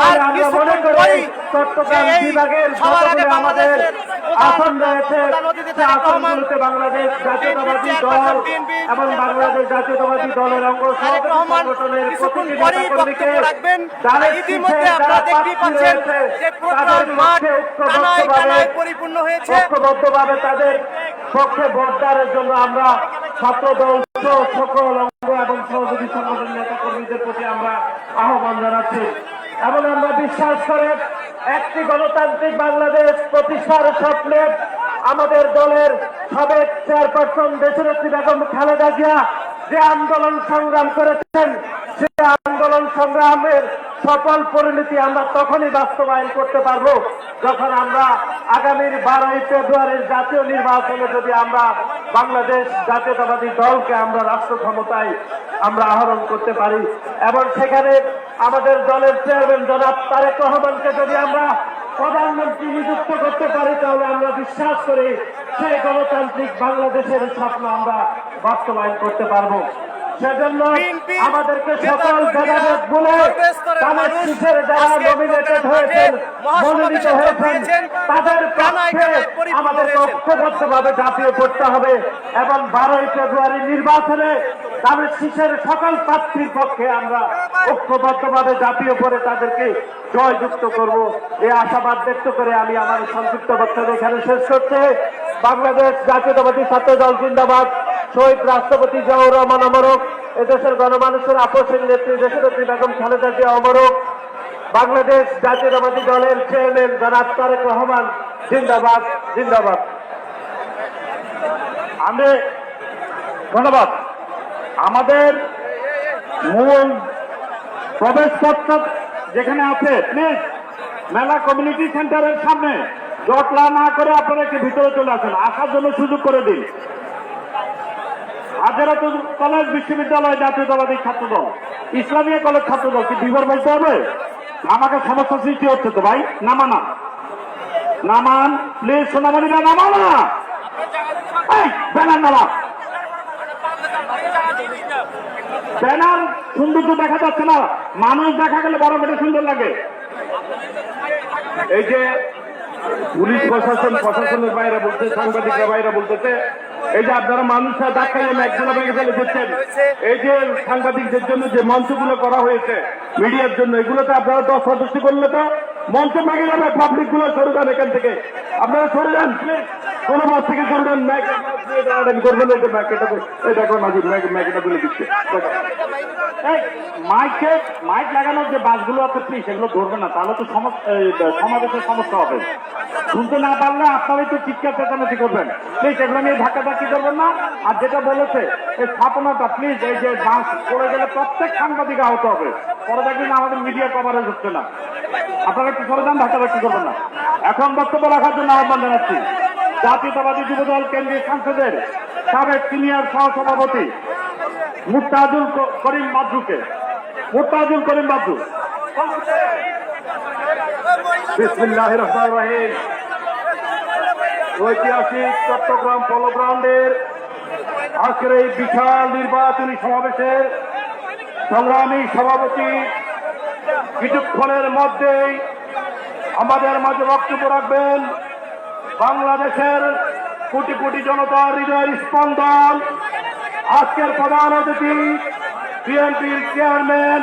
আর কিছুক্ষণ পরেই সবার আগে বাংলাদেশের আসন রয়েছে আসনগুলোতে বাংলাদেশ জাতীয়তাবাদী দল এবং বাংলাদেশ জাতীয়তাবাদী দলের অঙ্গ রহমান সংগঠনের কিছুক্ষণ পরেই বক্তব্য রাখবেন। ইতিমধ্যে পিঠে আপনারা দেখতেই পাচ্ছেন যে প্রোগ্রাম তাদের মাঠ পক্ষে কানায় ঐক্যবদ্ধভাবে কানায় পরিপূর্ণ হয়েছে। ঐক্যবদ্ধভাবে তাদের পক্ষে ভোটদানের জন্য আমরা ছাত্র দল সকল অঙ্গ এবং সহযোগী সংগঠন নেতা কর্মীদের প্রতি আমরা আহ্বান জানাচ্ছি এবং আমরা বিশ্বাস করে একটি গণতান্ত্রিক বাংলাদেশ প্রতিষ্ঠার আমাদের দলের সাবেক চেয়ারপারসন দেশনেত্রী বেগম খালেদা জিয়া যে আন্দোলন সংগ্রাম করেছেন, সে আন্দোলন সংগ্রামের সফল পরিণতি আমরা তখনই বাস্তবায়ন করতে পারব যখন আমরা আগামীর বারোই ফেব্রুয়ারির জাতীয় নির্বাচনে যদি আমরা বাংলাদেশ জাতীয়তাবাদী দলকে আমরা রাষ্ট্র ক্ষমতায় আমরা আহরণ করতে পারি। এবং সেখানে আমাদের দলের চেয়ারম্যান জনাব তারেক রহমানকে যদি আমরা প্রধানমন্ত্রী নিযুক্ত করতে পারি, তাহলে আমরা বিশ্বাস করি সেই গণতান্ত্রিক বাংলাদেশের স্বপ্ন আমরা বাস্তবায়ন করতে পারব। সেজন্য আমাদেরকে সকল ভেদাভেদ সর্বস্তরের তাদের মানুষ যারা নমিনেটেড হয়েছেন মনোনীত হয়েছেন। তাদের পক্ষে আমাদের হয়েছেন। ঐক্যবদ্ধভাবে ঝাঁপিয়ে পড়তে হবে এবং বারোই ফেব্রুয়ারি নির্বাচনে তাদের শীষের সকল প্রার্থীর পক্ষে আমরা ঐক্যবদ্ধভাবে ঝাঁপিয়ে পড়ে তাদেরকে জয়যুক্ত করব। এই আশাবাদ ব্যক্ত করে আমি আমার সংক্ষিপ্ত বক্তব্য এখানে শেষ করতে বাংলাদেশ জাতীয়তাবাদী ছাত্র দল জিন্দাবাদ। শহীদ রাষ্ট্রপতি জিয়াউর রহমান অমরক, এদেশের গণমানুষের আপসের নেত্রী দেশনেত্রী বেগম খালেদা জিয়া অমরক, বাংলাদেশ জাতীয়তাবাদী দলের চেয়ারম্যান জনাব তারেক রহমান, জিন্দাবাদ জিন্দাবাদ। আমি ধন্যবাদ। আমাদের মূল প্রবেশপত্র যেখানে আছে প্লিজ মেলা কমিউনিটি সেন্টারের সামনে, জটলা না করে আপনারা একটু ভিতরে চলে আসেন, আসার জন্য সুযোগ করে দিন। হাজারা কলেজ বিশ্ববিদ্যালয় জাতীয়তাবাদী ছাত্রদল। ইসলামিয়া কলেজ ছাত্রদল কি বিভার বলতে হবে? আমাকে সমস্যা সৃষ্টি হচ্ছে তো ভাই নামানা। নামান প্লিজ সোনামণিরা নামাও না এই, ব্যানার নামা। ব্যানার সৌন্দর্য দেখা যাচ্ছে না। মানুষ দেখা গেলে বড় মেটে সুন্দর লাগে। এই যে পুলিশ প্রশাসন প্রশাসনের বাইরে বলতে সাংবাদিকরা বাইরে বলতেছে এই যে আপনারা মানুষরা ভেঙে ফেলে এই যে সাংবাদিকদের জন্য যে মঞ্চগুলো করা হয়েছে, মিডিয়ার জন্য, এগুলোতে আপনারা দশ সদস্য করলে তো মঞ্চ ভেঙে যাবে পাবলিকগুলো সরে যান এখান থেকে। আপনারা সরে যান। কোনো মাস থেকে করবেন মাইকে, মাইক লাগানোর যে আছে সেগুলো না, তাহলে তো সমস্যা হবে। না পারলে করবেন। নিয়ে করবেন না। আর যেটা বলেছে স্থাপনাটা প্লিজ এই যে বাস পড়ে গেলে প্রত্যেক সাংবাদিক আহত হবে। পরে দেখবেন আমাদের মিডিয়া কভারেজ হচ্ছে না। আপনারা একটু সরে যান, ধাক্কাধাক্কি করবেন না। এখন বক্তব্য রাখার জন্য আহ্বান জানাচ্ছি। জাতীয়তাবাদী যুবদল কেন্দ্রীয় সংসদের সাবেক সিনিয়র সহসভাপতি মুক্তাজুল করিম বাদ্রুকে। মুক্তাজুল করিম বাদ্রু। ঐতিহাসিক চট্টগ্রাম পলো গ্রাউন্ডের আজকের এই বিশাল নির্বাচনী সমাবেশের সংগ্রামী সভাপতি কিছুক্ষণের মধ্যেই আমাদের মাঝে বক্তব্য রাখবেন বাংলাদেশের কোটি কোটি জনতার হৃদয়ের স্পন্দন। আজকের প্রধান অতিথি, বিএনপির চেয়ারম্যান,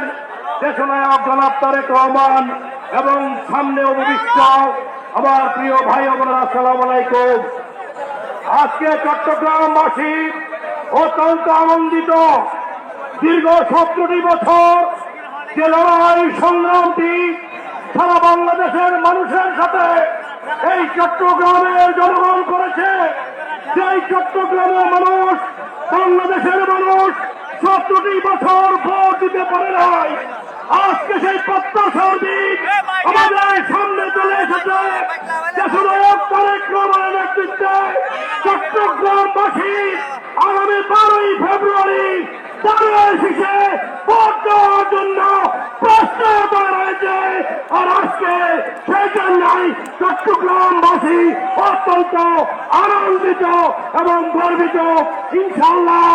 দেশনায়ক জনাব তারেক রহমান এবং সামনে অভিষ্ট আমার প্রিয় ভাই বোনেরা, আসসালাম আলাইকুম। আজকে চট্টগ্রামবাসী অত্যন্ত আনন্দিত। দীর্ঘ সতেরোটি বছর যে লড়াই সংগ্রামটি সারা বাংলাদেশের মানুষের সাথে এই চট্টগ্রামের জনগণ করেছে। সেই চট্টগ্রামের মানুষ বাংলাদেশের মানুষ সতেরোটি বছর ভোট দিতে পারে নাই আজকে সেই প্রত্যাশার দিক আমাদের সামনে চলে এসেছে। দেশনায়ক তারেক রহমানের নেতৃত্বে চট্টগ্রামবাসী আগামী বারোই ফেব্রুয়ারি তাদের শেষে ভোট দেওয়ার জন্য আর আজকে সেই জন্যই চট্টগ্রামবাসী অত্যন্ত আনন্দিত এবং গর্বিত। ইনশাল্লাহ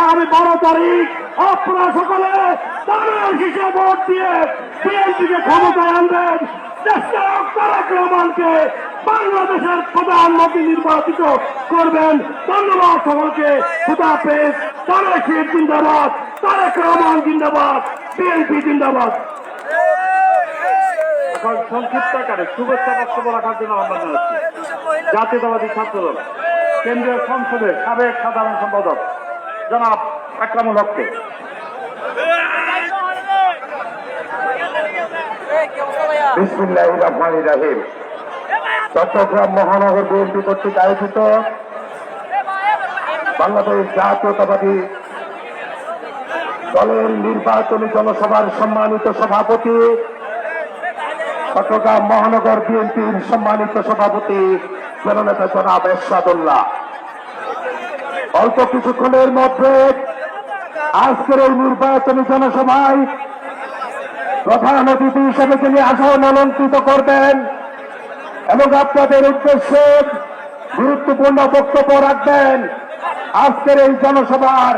আগামী বারো তারিখ আপনারা সকলে তাদের প্রশিসে ভোট দিয়ে বিএনপিকে ক্ষমতায় আনবেন। তারেক বাংলাদেশের প্রধানমন্ত্রী নির্বাচিত করবেন। ধন্যবাদ সকলকে। খুদাফেজ তারেক শীত জিন্দাবাদ, তারেক রহমান জিন্দাবাদ, বিএনপি জিন্দাবাদ। সংক্ষিপ্ত আকারে শুভেচ্ছা বক্তব্য রাখার জন্য আমরা জানাচ্ছি। জাতীয়তাবাদী ছাত্রদল, কেন্দ্রীয় সংসদের সাবেক সাধারণ সম্পাদক জনাব আকরামুল হককে। চট্টগ্রাম মহানগর বিএনপি কর্তৃক আয়োজিত বাংলাদেশ জাতীয়তাবাদী দলের নির্বাচনী জনসভার সম্মানিত সভাপতি চট্টগ্রাম মহানগর বিএনপির সম্মানিত সভাপতি জননেতা জনাব এরশাদুল্লাহ। অল্প কিছুক্ষণের মধ্যে আজকের এই নির্বাচনী জনসভায় প্রধান অতিথি হিসেবে তিনি আসন অলঙ্কৃত করবেন এবং আপনাদের উদ্দেশ্যে গুরুত্বপূর্ণ বক্তব্য রাখবেন, আজকের এই জনসভার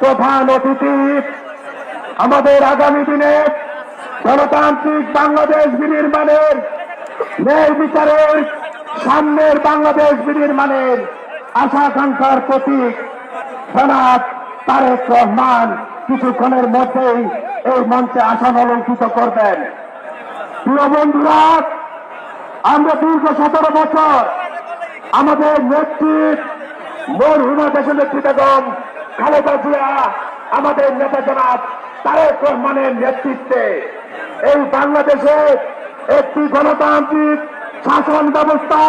প্রধান অতিথি আমাদের আগামী দিনে গণতান্ত্রিক বাংলাদেশ বিনির্মাণের ন্যায় বিচারের সামনের বাংলাদেশ বিনির্মাণের আশা আকাঙ্ক্ষার প্রতীক জনাব তারেক রহমান কিছুক্ষণের মধ্যেই এই মঞ্চে আসন অলঙ্কৃত করবেন। প্রিয় বন্ধুরা, আমরা দীর্ঘ সতেরো বছর আমাদের নেত্রী মরহুমা দেশের নেত্রী বেগম খালেদা জিয়া, আমাদের নেতা জনাব তারেক রহমানের নেতৃত্বে এই বাংলাদেশে একটি গণতান্ত্রিক শাসন ব্যবস্থা,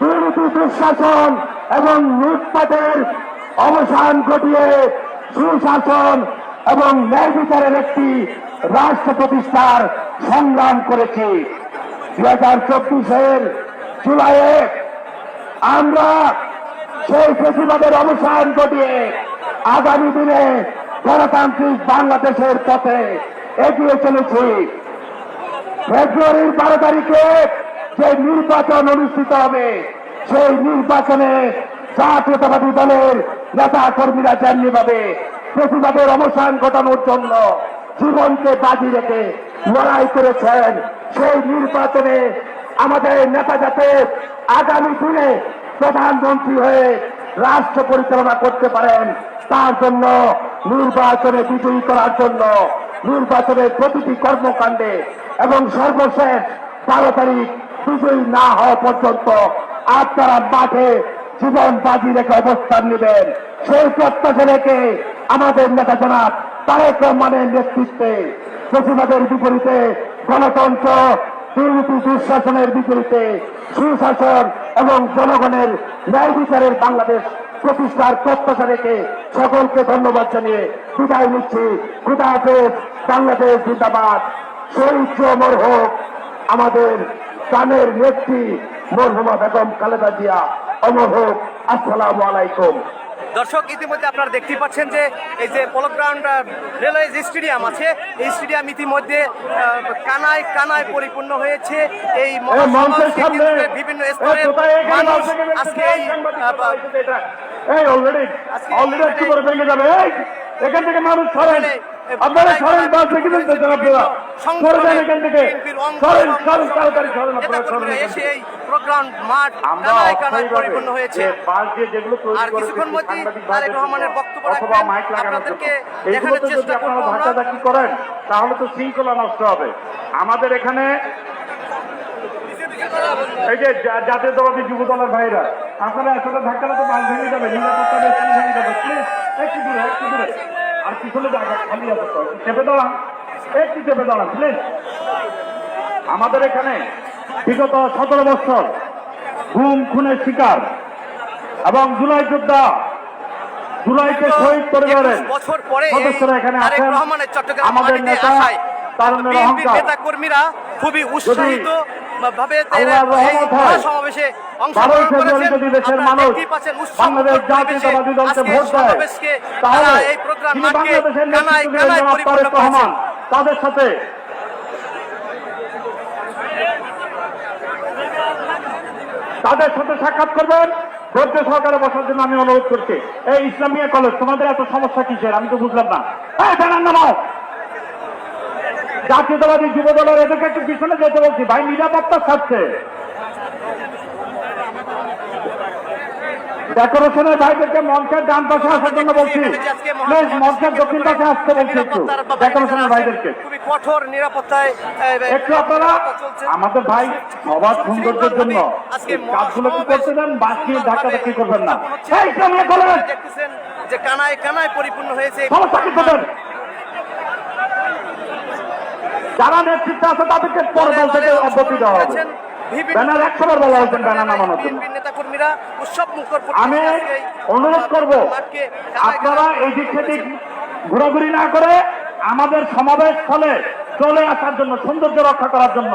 দুর্নীতি দুঃশাসন এবং লুটপাটের অবসান ঘটিয়ে সুশাসন এবং ন্যায় বিচারের একটি রাষ্ট্র প্রতিষ্ঠার সংগ্রাম করেছি। দু হাজার চব্বিশের জুলাইয়ে আমরা সেই প্রতিবাদের অবসান ঘটিয়ে আগামী দিনে গণতান্ত্রিক বাংলাদেশের পথে এগিয়ে চলেছি ফেব্রুয়ারির বারো তারিখে যে নির্বাচন অনুষ্ঠিত হবে, সেই নির্বাচনে জাতীয়তাবাদী দলের নেতা কর্মীরা যেমনি ভাবে প্রতিবাদের অবসান ঘটানোর জন্য জীবনকে বাজি রেখে লড়াই করেছেন, সেই নির্বাচনে আমাদের নেতা যাতে আগামী দিনে প্রধানমন্ত্রী হয়ে রাষ্ট্র পরিচালনা করতে পারেন, তার জন্য নির্বাচনে বিজয়ী করার জন্য নির্বাচনের প্রতিটি কর্মকাণ্ডে এবং সর্বশেষ বারো তারিখ বিজয়ী না হওয়া পর্যন্ত আপনারা মাঠে জীবন বাজি রেখে অবস্থান নেবেন। সেই প্রত্যাশা রেখে আমাদের নেতা জনাব তারেক রহমানের নেতৃত্বে প্রতিবাদের বিপরীতে গণতন্ত্র, দুর্নীতি, দুঃশাসনের বিপরীতে সুশাসন এবং জনগণের ন্যায় বিচারের বাংলাদেশ প্রতিষ্ঠার প্রত্যাশা রেখে সকলকে ধন্যবাদ জানিয়ে বিদায় নিচ্ছি। খুদা হাফেজ বাংলাদেশ জিন্দাবাদ। শহীদ অমর হোক আমাদের কানের নেত্রী মরহুমা বেগম খালেদা জিয়া। অমর হোক। আসসালামু আলাইকুম। দর্শক ইতিমধ্যে আপনারা দেখতে পাচ্ছেন যে এই যে পোলো গ্রাউন্ড রেলওয়ে যে স্টেডিয়াম আছে। এই স্টেডিয়াম ইতিমধ্যে কানায় কানায় পরিপূর্ণ হয়েছে। এই বিভিন্ন স্তরে স্তরের মানুষ আজকে এই অলরেডি অলরেডি যাবে। এখান থেকে মানুষ সরেন। আপনারা সরেন প্রায় বাস রেখে দিন তো আপনারা সরে যান এখান থেকে। সরেন সরেন তাড়াতাড়ি সরেন আপনারা সরেন এসে এই প্রোগ্রাম মাঠ আমরা কানায় কানায় পরিপূর্ণ হয়েছে। বাস দিয়ে যেগুলো তৈরি আর কিছুক্ষণ সাংবাদিক তারেক রহমানের বক্তব্য রাখবেন। আপনাদেরকে দেখানোর চেষ্টা আপনারা করব। করেন তাহলে তো শৃঙ্খলা নষ্ট হবে। আমাদের এখানে এই যে জা- জাতীয়তাবাদী যুব দলের ভাইরা আপনারা আসলে ধাক্কাটা তো বাস ভেঙে যাবে নিরাপত্তা ভেঙে যাবে। প্লিজ একটু দূরে একটু দূরে। আর পিছনে জায়গা খালি আছে তো? চেপে দাঁড়ান। একটু চেপে দাঁড়ান প্লিজ আমাদের এখানে বিগত সতেরো বছর গুম খুনের শিকার এবং জুলাই যোদ্ধা জুলাইকে শহীদ পরিবারের 21 বছর পরে এই সদস্যরা এখানে আছেন। আমাদের নেতা তারুণের অহংকার। নেতা কর্মীরা খুবই উৎসাহিত ভাবে হয়। সমাবেশে অংশগ্রহণ করেছেন। দেখতেই পাচ্ছেন সমাবেশকে তারা এই প্রোগ্রাম কানায় কানায় পরিপূর্ণ করেছেন। তাদের সাথে তাদের সাথে সাক্ষাৎ করবেন। ধৈর্য সহকারে বসার জন্য আমি অনুরোধ করছি। এই ইসলামিয়া কলেজ তোমাদের এত সমস্যা কিসের? আমি তো বুঝলাম না। ব্যানার নামাও। জাতীয়তাবাদী যুব দলের এদেরকে একটু পিছনে যেতে বলছি। ভাই নিরাপত্তা থাকছে ডেকোরেশনের ভাইদেরকে মঞ্চের ডান পাশে আসার জন্য বলছি। প্লিজ মঞ্চের দক্ষিণ পাশে আসতে বলছি একটু। ডেকোরেশনের ভাইদেরকে। খুবই কঠোর নিরাপত্তায় একটু আপনারা আমাদের ভাই সবার সৌন্দর্যের জন্য কাজগুলো কি করতে দেন? বাকি ধাক্কা ধাক্কি করবেন না। যে কানায় কানায় পরিপূর্ণ হয়েছে। সমস্যা কি করবেন যারা নেতৃত্বে আছে তাদেরকে পরে দল থেকে অব্যাহতি দেওয়া হবে। ব্যানার একশো বার বলা ব্যানার নামানোর জন্য। উৎসব আমি অনুরোধ করব আপনারা এই দিক থেকে ঘোরাঘুরি না করে আমাদের সমাবেশ স্থলে চলে আসার জন্য সৌন্দর্য রক্ষা করার জন্য।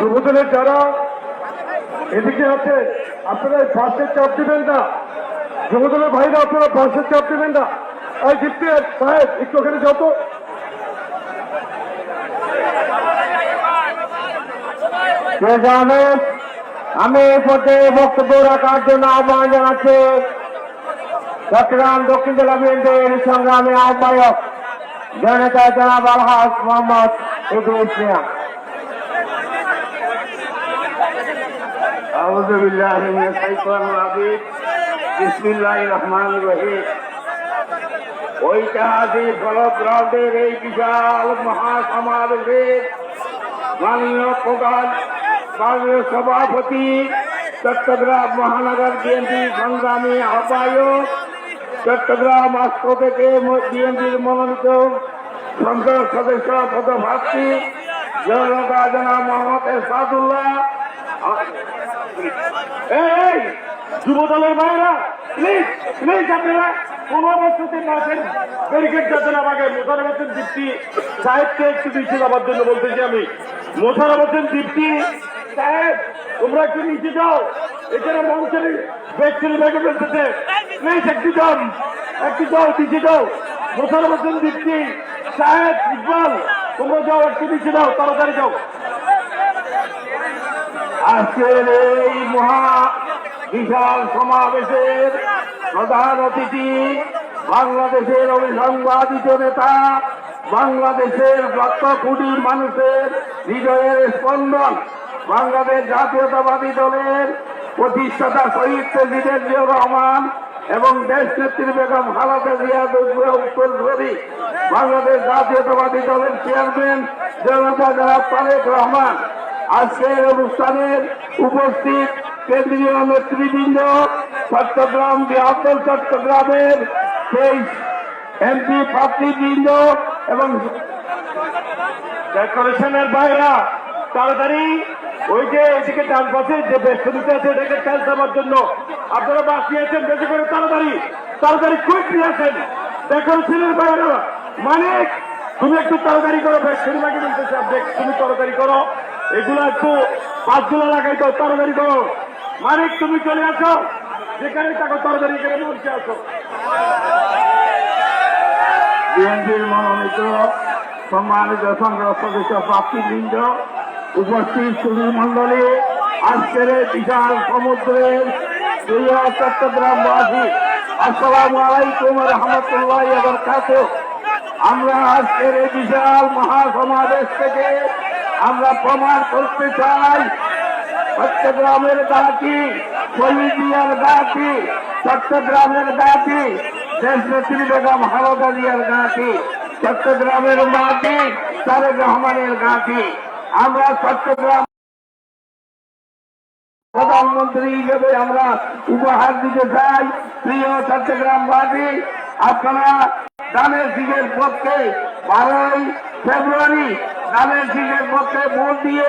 যুবদলের যারা এদিকে আছে, আপনারা বাসের চাপ দিবেন না। যুবদলের ভাইরা, আপনারা বাসের চাপ দিবেন না। এই দীপ্তি, সাহেব, একটু ওখানে যত আমি এই পর্যায়ে বক্তব্য রাখার জন্য আহ্বান জানাচ্ছি। চট্টগ্রাম, দক্ষিণ জেলা বিএনপির সংগ্রামী আহ্বায়ক জনতা জনাব আলহাজ মোহাম্মদ ইদরিস মিয়া। ঐতিহাসিক গ্রাউন্ডের এই বিশাল মহাসমাবেশের মাননীয় প্রধান, মাননীয় সভাপতি, চট্টগ্রাম মহানগর বিএনপি সংগ্রামী আহ্বায়ক, চট্টগ্রাম রাষ্ট্র থেকে বিএনপির মনোনীত সংসদ সদস্য, পদপ্রার্থী, জনতা জনাব মোহাম্মদ এরশাদুল্লাহ এই যুব প্লিজ প্লিজ আপনারা কোন অবস্থাতে মাঠের ব্যারিকেড যাচ্ছেন আমাকে মোশারফুদ্দিন দীপ্তি সাহেবকে একটু নিচে যাবার জন্য বলতেছি আমি। মোশারফুদ্দিন দীপ্তি সাহেব, তোমরা একটু নিচে যাও। এখানে মঞ্চের ব্যক্তির ভেঙে ফেলতেছে প্লিজ একটু যান, একটু যাও, নিচে যাও। মোশারফুদ্দিন দীপ্তি সাহেব, ইকবাল, তোমরা যাও, একটু নিচে যাও, তাড়াতাড়ি যাও। আজকের এই মহা বিশাল সমাবেশের প্রধান অতিথি বাংলাদেশের অবিসংবাদিত নেতা, বাংলাদেশের লক্ষ কোটি মানুষের হৃদয়ের স্পন্দন, বাংলাদেশ জাতীয়তাবাদী দলের প্রতিষ্ঠাতা শহীদ প্রেসিডেন্ট জিয়াউর রহমান এবং দেশ নেত্রী বেগম খালেদা জিয়া উত্তরসূরি বাংলাদেশ জাতীয়তাবাদী দলের চেয়ারম্যান জনতা জনাব তারেক রহমান। আজকের অনুষ্ঠানের উপস্থিত কেন্দ্রীয় নেতৃবৃন্দ চট্টগ্রাম বৃহত্তর চট্টগ্রামের সেই এমপি প্রার্থীবৃন্দ এবং ডেকোরেশনের বাইরা, তাড়াতাড়ি ওই যে এদিকে ডান পাশে যে বেষ্টনীতে আছে, এটাকে চাল দেওয়ার জন্য আপনারা বাকি আছেন, বেশি করে তাড়াতাড়ি তাড়াতাড়ি কুইকলি আছেন ডেকোরেশনের বাইরা মানে তুমি একটু তাড়াতাড়ি করো বেষ্টনী লাগে বলতেছে তুমি তাড়াতাড়ি করো। এগুলো একটু পাঁচগুলো লাগাই দাও তাড়াতাড়ি করো মানিক, তুমি চলে আসো। যেখানে থাকো তাড়াতাড়ি করে মঞ্চে আসো বিএনপির মনোনীত, সম্মানিত সংগ্রহ সদস্য প্রার্থীবৃন্দ উপস্থিত সুধীর মন্ডলী আজকের বিশাল সমুদ্রের চট্টগ্রামবাসী, আসসালামু আলাইকুম রহমতুল্লাহ আমরা আজকের বিশাল মহাসমাবেশ থেকে আমরা প্রমাণ করতে চাই চট্টগ্রামের দাঁতি শহীদিয়ার দাঁতি চট্টগ্রামের দাঁতি দেশ বেগম হালদা জিয়ার চট্টগ্রামের মাটি তারেক রহমানের গাঁথি আমরা চট্টগ্রাম প্রধানমন্ত্রী হিসেবে আমরা উপহার দিতে চাই, প্রিয় চট্টগ্রামবাসী, আপনারা দানের সিংহের পক্ষে বারোই ফেব্রুয়ারি দানের দিকের মধ্যে মন দিয়ে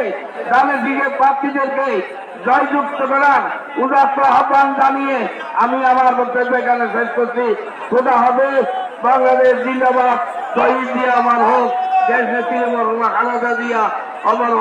দামের দিকে প্রার্থীদেরকে জয়যুক্ত করার উদাত্ত আহ্বান জানিয়ে আমি আমার বক্তব্য এখানে শেষ করছি। খোদা হবে বাংলাদেশ জিন্দাবাদ শহীদ দিয়া, আমার হোক। দেশ নেত্রী, আমার খালেদা দিয়া, আমার